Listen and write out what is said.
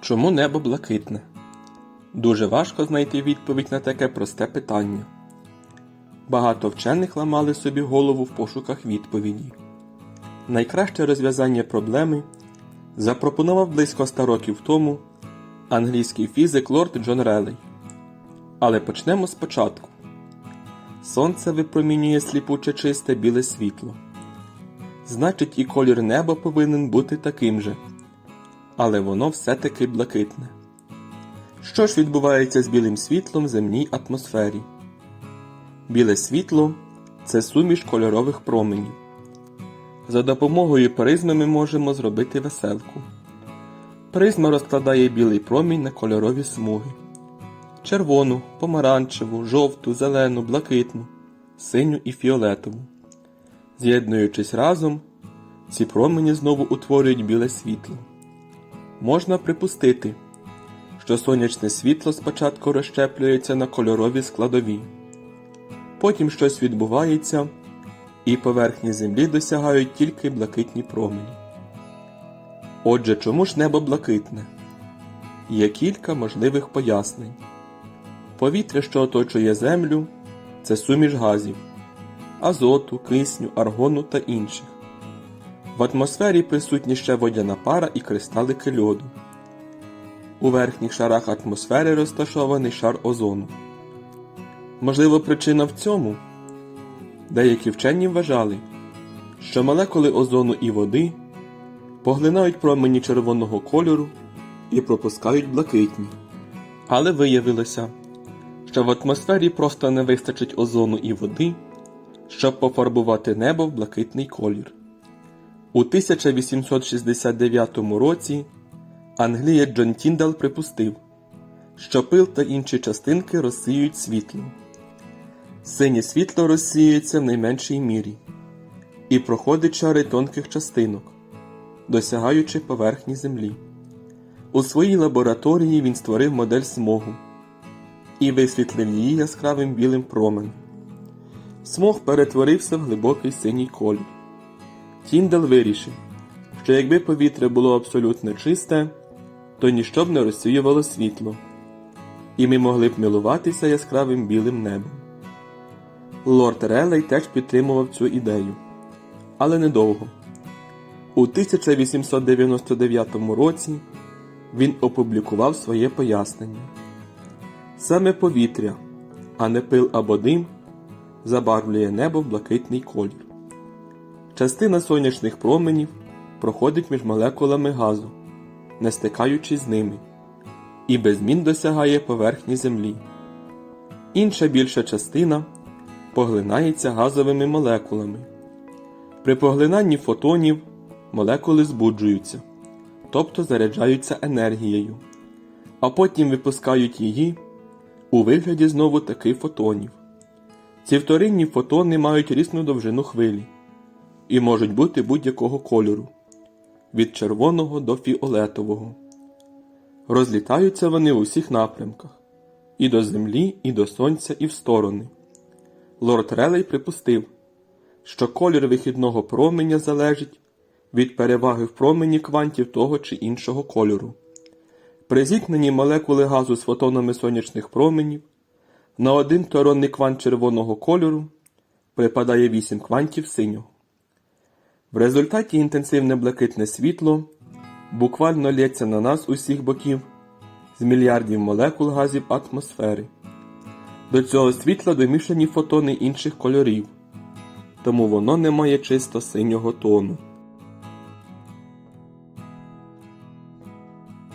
Чому небо блакитне? Дуже важко знайти відповідь на таке просте питання. Багато вчених ламали собі голову в пошуках відповіді. Найкраще розв'язання проблеми запропонував близько ста років тому англійський фізик лорд Джон Релей. Але почнемо спочатку. Сонце випромінює сліпуче чисте біле світло. Значить, і колір неба повинен бути таким же але воно все-таки блакитне. Що ж відбувається з білим світлом в земній атмосфері? Біле світло це суміш кольорових променів. За допомогою призми ми можемо зробити веселку. Призма розкладає білий промінь на кольорові смуги: червону, помаранчеву, жовту, зелену, блакитну, синю і фіолетову. З'єднуючись разом, ці промені знову утворюють біле світло. Можна припустити, що сонячне світло спочатку розщеплюється на кольорові складові, потім щось відбувається, і поверхні землі досягають тільки блакитні промені. Отже, чому ж небо блакитне? Є кілька можливих пояснень. Повітря, що оточує землю, це суміш газів азоту, кисню, аргону та інших. В атмосфері присутні ще водяна пара і кристалики льоду. У верхніх шарах атмосфери розташований шар озону. Можливо, причина в цьому. Деякі вчені вважали, що молекули озону і води поглинають промені червоного кольору і пропускають блакитні. Але виявилося, що в атмосфері просто не вистачить озону і води, щоб пофарбувати небо в блакитний колір. У 1869 році Англієць Джон Тіндал припустив, що пил та інші частинки розсіюють світло. Синє світло розсіюється в найменшій мірі і проходить шари тонких частинок, досягаючи поверхні землі. У своїй лабораторії він створив модель смогу і висвітлив її яскравим білим променем. Смог перетворився в глибокий синій колір. Тіндал вирішив, що якби повітря було абсолютно чисте, то ніщо б не розсіювало світло, і ми могли б милуватися яскравим білим небом. Лорд Релей теж підтримував цю ідею, але недовго. У 1899 році він опублікував своє пояснення. Саме повітря, а не пил або дим, забарвлює небо в блакитний колір. Частина сонячних променів проходить між молекулами газу, не стикаючись з ними, і без змін досягає поверхні Землі. Інша більша частина поглинається газовими молекулами. При поглинанні фотонів молекули збуджуються, тобто заряджаються енергією, а потім випускають її у вигляді знову таки фотонів. Ці вторинні фотони мають різну довжину хвилі і можуть бути будь-якого кольору від червоного до фіолетового. Розлітаються вони у всіх напрямках і до землі, і до сонця, і в сторони. Лорд Релей припустив, що колір вихідного променя залежить від переваги в промені квантів того чи іншого кольору. При зіткненні молекули газу з фотонами сонячних променів на один торонний квант червоного кольору припадає 8 квантів синього. В результаті інтенсивне блакитне світло буквально лється на нас усіх боків з мільярдів молекул газів атмосфери. До цього світла домішані фотони інших кольорів, тому воно не має чисто синього тону.